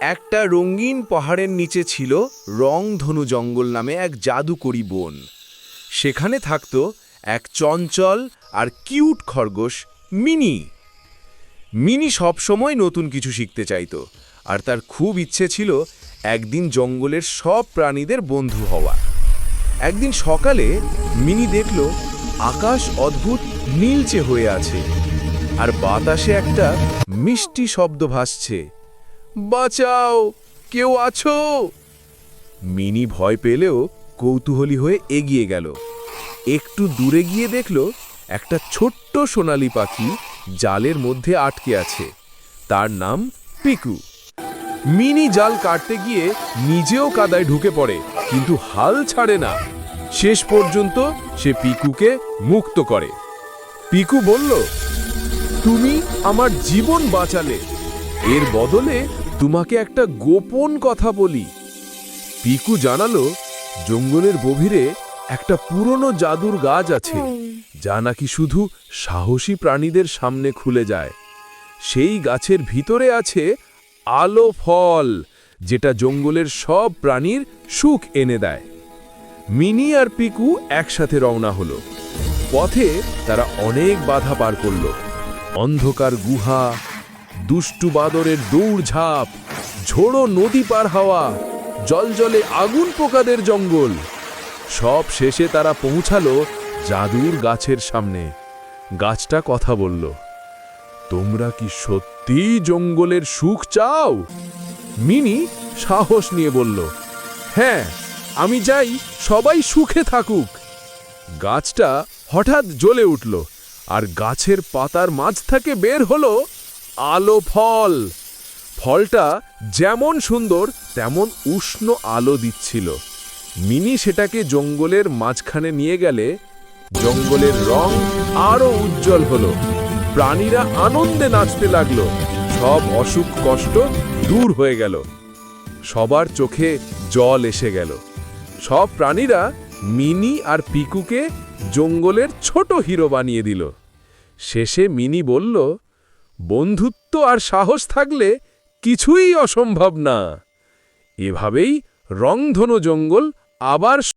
একটা রঙিন পাহাড়ের নিচে ছিল রংধনু জঙ্গল নামে এক জাদুকরি বন। সেখানে থাকত এক চঞ্চল আর কিউট খরগোশ মিনি। মিনি সবসময় নতুন কিছু শিখতে চাইতো, আর তার খুব ইচ্ছে ছিল একদিন জঙ্গলের সব প্রাণীদের বন্ধু হওয়া। একদিন সকালে মিনি দেখল আকাশ অদ্ভুত নীলচে হয়ে আছে, আর বাতাসে একটা মিষ্টি শব্দ ভাসছে। বাঁচাও, কেউ আছো? মিনি ভয় পেলেও কৌতূহলী হয়ে এগিয়ে গেল। একটু দূরে গিয়ে দেখল একটা ছোট্ট সোনালি পাখি জালের মধ্যে আটকে আছে। তার নাম পিকু। মিনি জাল কাটতে গিয়ে নিজেও কাদায় ঢুকে পড়ে, কিন্তু হাল ছাড়ে না। শেষ পর্যন্ত সে পিকুকে মুক্ত করে। পিকু বলল, তুমি আমার জীবন বাঁচালে। এর বদলে তোমাকে একটা গোপন কথা বলি। পিকু জানালো, জঙ্গলের গভীরে একটা পুরনো জাদুর গাছ আছে, যা নাকি শুধু সাহসী প্রাণীদের সামনে খুলে যায়। সেই গাছের ভিতরে আছে আলো ফল, যেটা জঙ্গলের সব প্রাণীর সুখ এনে দেয়। মিনি আর পিকু একসাথে রওনা হলো। পথে তারা অনেক বাধা পার করল। অন্ধকার গুহা দুষ্টু বাদরের দৌড়ঝাঁপ, ঝোড়ো নদী পার হওয়া, জলজলে আগুন পোকাদের জঙ্গল। সব শেষে তারা পৌঁছালো জাদুর গাছের সামনে। গাছটা কথা বলল, তোমরা কি সত্যি জঙ্গলের সুখ চাও? মিনি সাহস নিয়ে বলল হ্যাঁ আমি যাই সবাই সুখে থাকুক। গাছটা হঠাৎ জ্বলে উঠল, আর গাছের পাতার মাঝ থেকে বের হলো আলো ফল। ফলটা যেমন সুন্দর, তেমন উষ্ণ আলো দিচ্ছিল। মিনি সেটাকে জঙ্গলের মাঝখানে নিয়ে গেলে জঙ্গলের রং আরও উজ্জ্বল হলো। প্রাণীরা আনন্দে নাচতে লাগল। সব অসুখ কষ্ট দূর হয়ে গেল। সবার চোখে জল এসে গেল। সব প্রাণীরা মিনি আর পিকুকে জঙ্গলের ছোট হিরো বানিয়ে দিল। শেষে মিনি বলল বন্ধুত্ব আর সাহস থাকলে কিছুই অসম্ভব না। এভাবেই রংধনু জঙ্গল আবার